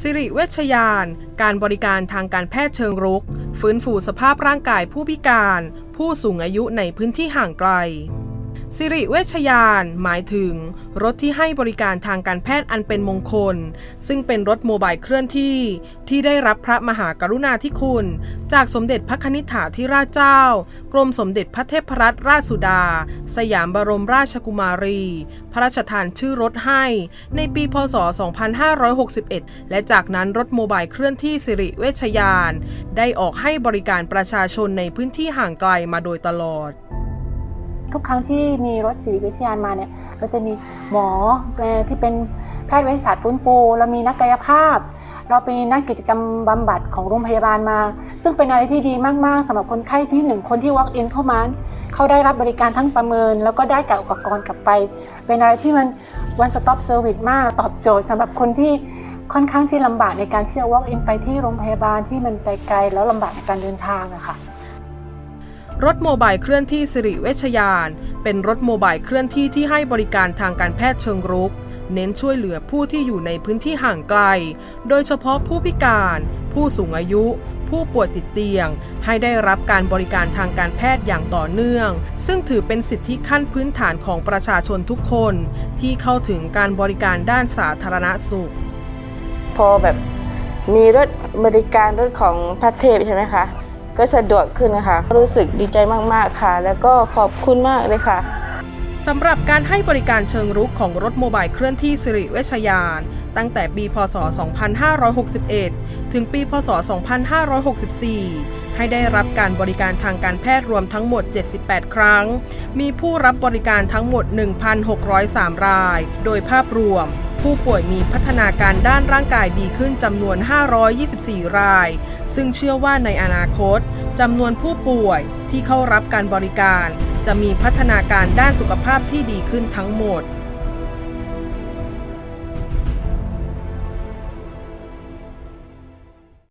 สิริเวชยาน การบริการทางการแพทย์เชิงรุก ฟื้นฟูสภาพร่างกายผู้พิการ ผู้สูงอายุในพื้นที่ห่างไกล สิริเวชยาน หมายถึง รถที่ให้บริการทางการแพทย์อันเป็นมงคล ซึ่งเป็นรถโมบายเคลื่อนที่ ที่ได้รับพระมหากรุณาธิคุณ จากสมเด็จพระนิษฐาธิราชเจ้า กรมสมเด็จพระเทพรัตนราชสุดา สยามบรมราชกุมารี พระราชทานชื่อรถให้ ในปีพศ 2561 และจากนั้นรถโมบายเคลื่อนที่สิริเวชยาน ได้ออกให้บริการประชาชนในพื้นที่ห่างไกลมาโดยตลอด ทุกครั้งที่มีรถสิริวิทยานมาเนี่ยเราจะมีหมอที่เป็นแพทย์เวิทยาศาสตร์ฟื้นฟูเรามีนักกายภาพ เราเป็นนักกิจกรรมบำบัดของโรงพยาบาลมา ซึ่งเป็นอะไรที่ดีมาก ๆสำหรับคนไข้ที่หนึ่งคนที่ walk in เข้ามาเขาได้รับบริการทั้งประเมิน แล้วก็ได้กับอุปกรณ์กลับไป เป็นอะไรที่มัน one stop service มากตอบโจทย์สำหรับคนที่ค่อนข้างที่ลำบากในการที่จะ walk in ไปที่โรงพยาบาลที่มันไปไกลแล้วลำบากในการเดินทางอะค่ะ รถโมบายเคลื่อนที่สิริเวชยาน เป็นรถโมบายเคลื่อนที่ที่ให้บริการทางการแพทย์เชิงรุก เน้นช่วยเหลือผู้ที่อยู่ในพื้นที่ห่างไกล โดยเฉพาะผู้พิการ ผู้สูงอายุ ผู้ป่วยติดเตียง ให้ได้รับการบริการทางการแพทย์อย่างต่อเนื่อง ซึ่งถือเป็นสิทธิขั้นพื้นฐานของประชาชนทุกคน ที่เข้าถึงการบริการด้านสาธารณสุข พอแบบมีรถบริการรถของพระเทพใช่ไหมคะ ก็สะดวกขึ้นนะคะรู้สึกดีใจมากๆค่ะ แล้วก็ขอบคุณมากเลยค่ะสำหรับการให้บริการเชิงรุกของรถโมบายเคลื่อนที่สิริเวชยาน ตั้งแต่ปี พศ 2561 ถึงปี พศ 2564 ให้ได้รับการบริการทางการแพทย์รวมทั้งหมด 78 ครั้ง มีผู้รับบริการทั้งหมด 1,603 ราย โดยภาพรวม ผู้ป่วยมีพัฒนาการด้านร่างกายดีขึ้นจำนวน 524 ราย ซึ่งเชื่อว่าในอนาคตจำนวนผู้ป่วยที่เข้ารับการบริการ จะมีพัฒนาการด้านสุขภาพที่ดีขึ้นทั้งหมด